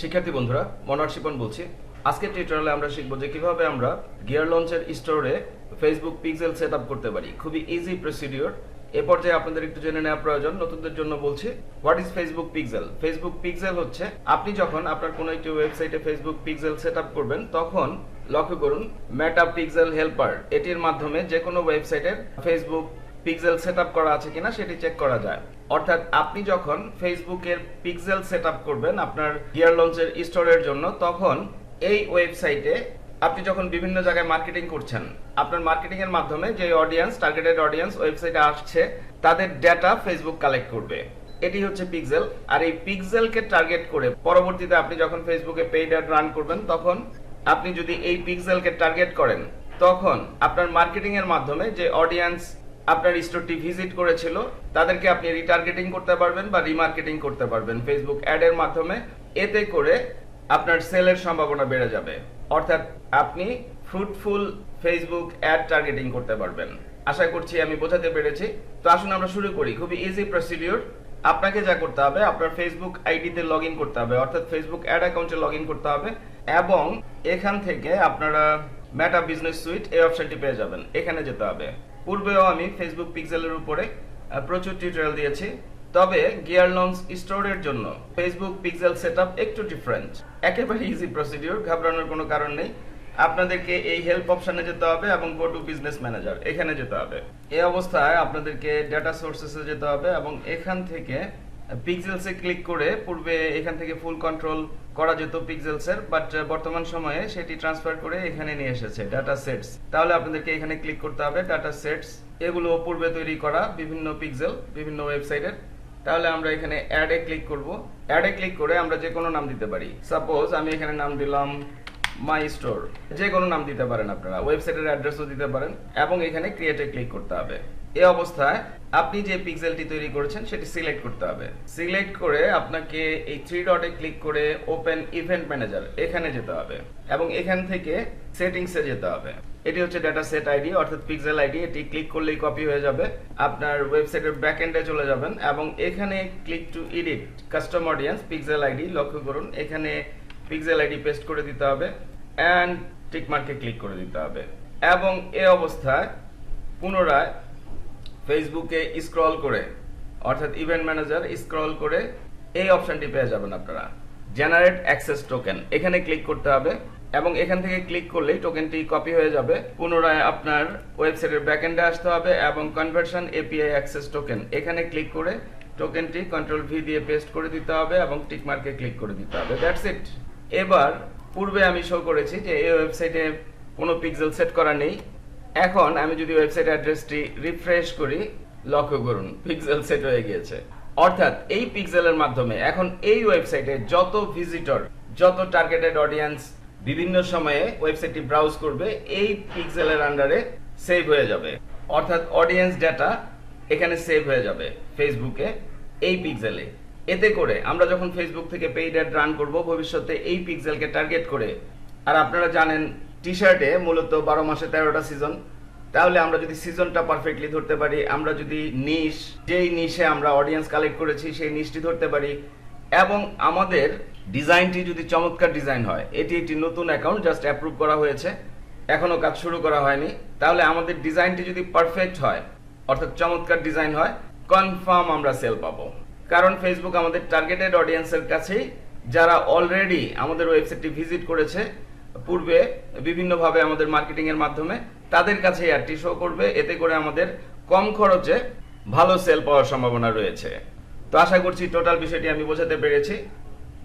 শিক্ষার্থী বন্ধুরা, মনোয়ার শিপন বলছি। আজকের টিউটোরিয়ালে আমরা শিখব যে কীভাবে আমরা গিয়ার লঞ্চের স্টোরে ফেসবুক পিক্সেল সেট করতে পারি। খুবই ইজি প্রসিডিওর এ পর্যায়ে আপনাদের একটু জেনে নেওয়া প্রয়োজন। নতুনদের জন্য বলছি what is Facebook pixel Facebook pixel হচ্ছে, আপনি যখন আপনার কোনো একটি ওয়েবসাইটে ফেসবুক পিক্সেল সেট করবেন, তখন লক্ষ্য করুন মেটা পিক্সেল হেল্পার এটির মাধ্যমে যে কোনো ওয়েবসাইটের ফেসবুক পিক্সেল সেট করা আছে কিনা, সেটি চেক করা যায়। অর্থাৎ আপনি যখন ফেসবুকের পিক্সেল সেট করবেন আপনার গিয়ার লঞ্চের স্টোরের জন্য, তখন এই ওয়েবসাইটে আপনি যখন বিভিন্ন জায়গায় মার্কেটিং করছেন, আপনার মার্কেটিং এর মাধ্যমে যে অডিয়েন্স টার্গেটেড অডিয়েন্স ওয়েবসাইটে আসছে, তাদের ডেটা ফেসবুক কালেক্ট করবে। এটি হচ্ছে পিক্সেল আর এই পিক্সেলকে টার্গেট করে পরবর্তীতে আপনি যখন ফেসবুকে পেইড অ্যাড রান করবেন, তখন আপনি যদি এই পিক্সেলকে টার্গেট করেন, তখন আপনার মার্কেটিং এর মাধ্যমে যে অডিয়েন্স আপনার স্টোরটি ভিজিট করেছিল, তাদেরকে আপনি রিটার্গেটিং করতে পারবেন বা রিমার্কেটিং করতে পারবেন ফেসবুক অ্যাড এর মাধ্যমে। এতে করে আপনার সেলের সম্ভাবনা বেড়ে যাবে। অর্থাৎ আপনি ফ্রুটফুল ফেসবুক অ্যাড টার্গেটিং করতে পারবেন। আশা করছি আমি বোঝাতে পেরেছি। তো আসুন আমরা শুরু করি। খুবই ইজি প্রসিডিওর আপনাকে যা করতে হবে, আপনার ফেসবুক আইডিতে লগ ইন করতে হবে, অর্থাৎ ফেসবুক অ্যাড অ্যাকাউন্টে লগ ইন করতে হবে এবং এখান থেকে আপনারা মেটা বিজনেস সুইট এই অপশনটি পেয়ে যাবেন। এখানে যেতে হবে। পূর্বেও আমি ফেসবুক পিক্সেলের উপরে প্রচুর টিউটোরিয়াল দিয়েছি। তবে গিয়ার লঞ্চ স্টোরের জন্য ফেসবুক পিক্সেল সেটআপ একটু ডিফারেন্ট একেবারে ইজি প্রসিডিওর ঘাবড়ানোর কোনো কারণ নেই। আপনাদেরকে এই হেল্প অপশনে যেতে হবে এবং গো টু বিজনেস ম্যানেজার এখানে যেতে হবে। এই অবস্থায় আপনাদেরকে ডেটা সোর্সেসে যেতে হবে এবং এখান থেকে পিক্সেলসে ক্লিক করে পূর্বে এখান থেকে ফুল কন্ট্রোল করা যেত পিক্সেলসের বাট বর্তমান সময়ে সেটি ট্রান্সফার করে এখানে নিয়ে এসেছে ডাটা সেটস তাহলে আপনাদেরকে এখানে ক্লিক করতে হবে ডাটা সেটস এগুলো পূর্বে তৈরি করা বিভিন্ন পিক্সেল বিভিন্ন ওয়েবসাইটের তাহলে আমরা এখানে অ্যাডে ক্লিক করব। অ্যাডে ক্লিক করে আমরা যে কোনো নাম দিতে পারি। সাপোজ আমি এখানে নাম দিলাম মাই স্টোর যে কোনো নাম দিতে পারেন আপনারা ওয়েবসাইটের অ্যাড্রেসও দিতে পারেন, এবং এখানে ক্রিয়েটে ক্লিক করতে হবে। এই অবস্থায় আপনি যে পিক্সেলটি তৈরি করেছেন, সেটি সিলেক্ট করতে হবে। সিলেক্ট করে আপনাকে এই থ্রি ডটে ক্লিক করে ওপেন ইভেন্ট ম্যানেজার এখানে যেতে হবে, এবং এখান থেকে সেটিংসে যেতে হবে। এটি হচ্ছে ডাটা সেট আইডি অর্থাৎ পিক্সেল আইডি এটি ক্লিক করলেই কপি হয়ে যাবে। আপনার ওয়েবসাইটের ব্যাকএন্ডে চলে যাবেন, এবং এখানে click to edit custom audience pixel ID লক্ষ্য করুন, এখানে পিক্সেল আইডি পেস্ট করে দিতে হবে অ্যান্ড টিকমার্কে ক্লিক করে দিতে হবে। এবং এ অবস্থায় পুনরায় ফেসবুকে স্ক্রল করে, অর্থাৎ ইভেন্ট ম্যানেজার স্ক্রল করে এই অপশনটি পেয়ে যাবেন আপনারা। জেনারেট অ্যাক্সেস টোকেন এখানে ক্লিক করতে হবে এবং এখান থেকে ক্লিক করলেই টোকেনটি কপি হয়ে যাবে। পুনরায় আপনার ওয়েবসাইটের ব্যাকএন্ডে আসতে হবে এবং কনভার্সন এপিআই অ্যাক্সেস টোকেন এখানে ক্লিক করে টোকেনটি কন্ট্রোল ভি দিয়ে পেস্ট করে দিতে হবে এবং টিকমার্কে ক্লিক করে দিতে হবে। দ্যাটস ইট এবার পূর্বে আমি শো করেছি যে এই ওয়েবসাইটে কোনো পিক্সেল সেট করা নেই। এখন আমি যদি ওয়েবসাইট অ্যাড্রেসটি রিফ্রেশ করি লক্ষ্য করুন পিক্সেল সেট হয়ে গিয়েছে। অর্থাৎ এই পিক্সেলের মাধ্যমে এখন এই ওয়েবসাইটে যত ভিজিটর যত টার্গেটেড অডিয়েন্স বিভিন্ন সময়ে ওয়েবসাইটটি ব্রাউজ করবে, এই পিক্সেলের আন্ডারে সেভ হয়ে যাবে। অর্থাৎ অডিয়েন্স ডেটা এখানে সেভ হয়ে যাবে ফেসবুকে এই পিক্সেলে এতে করে আমরা যখন ফেসবুক থেকে পেইড অ্যাড রান করব, ভবিষ্যতে এই পিক্সেলকে টার্গেট করে। আর আপনারা জানেন টি শার্টে মূলত বারো মাসে তেরোটা সিজন তাহলে আমরা যদি সিজনটা পারফেক্টলি ধরতে পারি, আমরা যদি নিশ যেই নিশে আমরা অডিয়েন্স কালেক্ট করেছি, সেই নিশটি ধরতে পারি। এবং আমাদের ডিজাইনটি যদি চমৎকার ডিজাইন হয়, এটি একটি নতুন অ্যাকাউন্ট জাস্ট অ্যাপ্রুভ করা হয়েছে। এখনও কাজ শুরু করা হয়নি। তাহলে আমাদের ডিজাইনটি যদি পারফেক্ট হয়, অর্থাৎ চমৎকার ডিজাইন হয় কনফার্ম আমরা সেল পাবো। কারণ ফেসবুক আমাদের টার্গেটেড অডিয়েন্সের কাছেই, যারা অলরেডি আমাদের ওয়েবসাইটটি ভিজিট করেছে, পূর্বে বিভিন্নভাবে আমাদের মার্কেটিং এর মাধ্যমে, তাদের কাছে অ্যাডটি শো করবে। এতে করে আমাদের কম খরচে ভালো সেল পাওয়ার সম্ভাবনা রয়েছে। তো আশা করছি টোটাল বিষয়টি আমি বোঝাতে পেরেছি।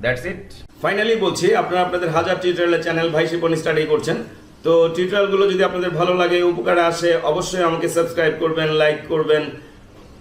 দ্যাটস ইট ফাইনালি বলছি, আপনারা আপনাদের হাজার টিউটোরিয়ালের চ্যানেল ভাই শিপন স্টাডি করছেন। তো টিউটোরিয়ালগুলো যদি আপনাদের ভালো লাগে, উপকারে আসে, অবশ্যই আমাকে সাবস্ক্রাইব করবেন লাইক করবেন।